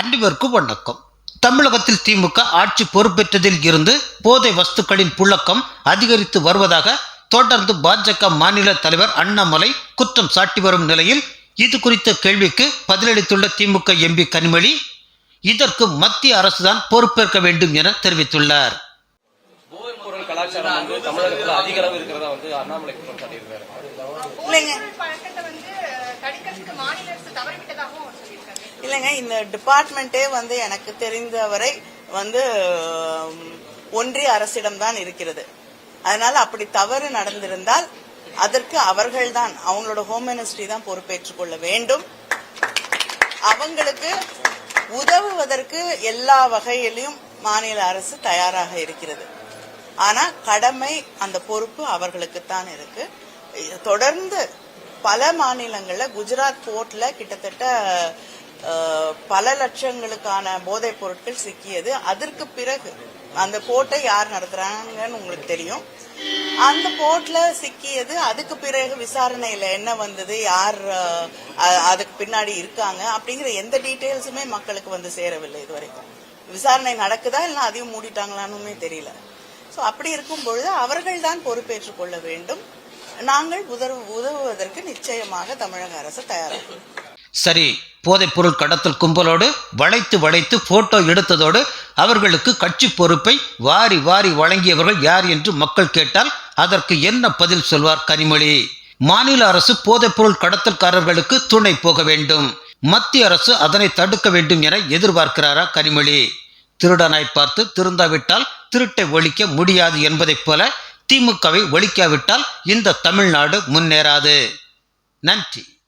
அனைவருக்கும் வணக்கம். தமிழகத்தில் திமுக ஆட்சி பொறுப்பேற்றதில் இருந்து போதை வஸ்துக்களின் புழக்கம் அதிகரித்து வருவதாக தொடர்ந்து பாஜக மாநில தலைவர் அண்ணாமலை குற்றம் சாட்டி வரும் நிலையில் இது குறித்த கேள்விக்கு பதிலளித்துள்ள திமுக எம்பி கனிமொழி இதற்கு மத்திய அரசுதான் பொறுப்பேற்க வேண்டும் என தெரிவித்துள்ளார். போதைப் பொருள் கலாச்சாரம் வந்து தமிழகத்துல அதிக அளவு இருக்கிறதா வந்து அண்ணாமலை குற்றம் சாட்டியிருக்காரு? இல்லைங்க. இல்லைங்க இந்த டிபார்ட்மெண்ட்டே வந்து எனக்கு தெரிந்தவரை வந்து ஒன்றிய அரசிடம் தான் இருக்கிறது. அதனால அப்படி தவறு நடந்திருந்தால் அதற்கு அவர்கள்தான் அவங்களோட ஹோம் மினிஸ்ட்ரி தான் பொறுப்பேற்றுக் கொள்ள வேண்டும். அவங்களுக்கு உதவுவதற்கு எல்லா வகையிலும் மாநில அரசு தயாராக இருக்கிறது. ஆனா கடமை அந்த பொறுப்பு அவர்களுக்குத்தான் இருக்கு. தொடர்ந்து பல மாநிலங்கள்ல குஜராத் போர்ட்ல கிட்டத்தட்ட பல லட்சங்களுக்கான போதைப் பொருட்கள் சிக்கியது. அதற்கு பிறகு அந்த போட்டை யார் நடத்துறாங்கன்னு உங்களுக்கு தெரியும். அந்த போர்ட்ல சிக்கியது. அதுக்கு பிறகு விசாரணையில என்ன வந்தது? யார் அதுக்கு பின்னாடி இருக்காங்க அப்படிங்கிற எந்த டீட்டெயில்ஸுமே மக்களுக்கு வந்து சேரவில்லை இது வரைக்கும் விசாரணை நடக்குதா இல்லை அதையும் மூடிட்டாங்களான்னுமே தெரியல. ஸோ அப்படி இருக்கும் பொழுது அவர்கள் தான் பொறுப்பேற்றுக் கொள்ள வேண்டும். நாங்கள் உதவு உதவுவதற்கு நிச்சயமாக தமிழக அரசு தயாராகும். சரி போதைப்பொருள் கடத்தல் கும்பலோடு வளைத்து வளைத்து போட்டோ எடுத்ததோடு அவர்களுக்கு கட்சி பொறுப்பை வாரி வாரி வழங்கியவர்கள் யார் என்று மக்கள் கேட்டால் அதற்கு என்ன பதில் சொல்வார் கனிமொழி? மாநில அரசு போதைப்பொருள் கடத்தல்காரர்களுக்கு துணை போக வேண்டும். மத்திய அரசு அதனை தடுக்க வேண்டும் என எதிர்பார்க்கிறாரா கனிமொழி? திருடனாய் பார்த்து திருந்தாவிட்டால் திருட்டை ஒழிக்க முடியாது என்பதைப் போல திமுகவை ஒழிக்காவிட்டால் இந்த தமிழ்நாடு முன்னேறாது. நன்றி.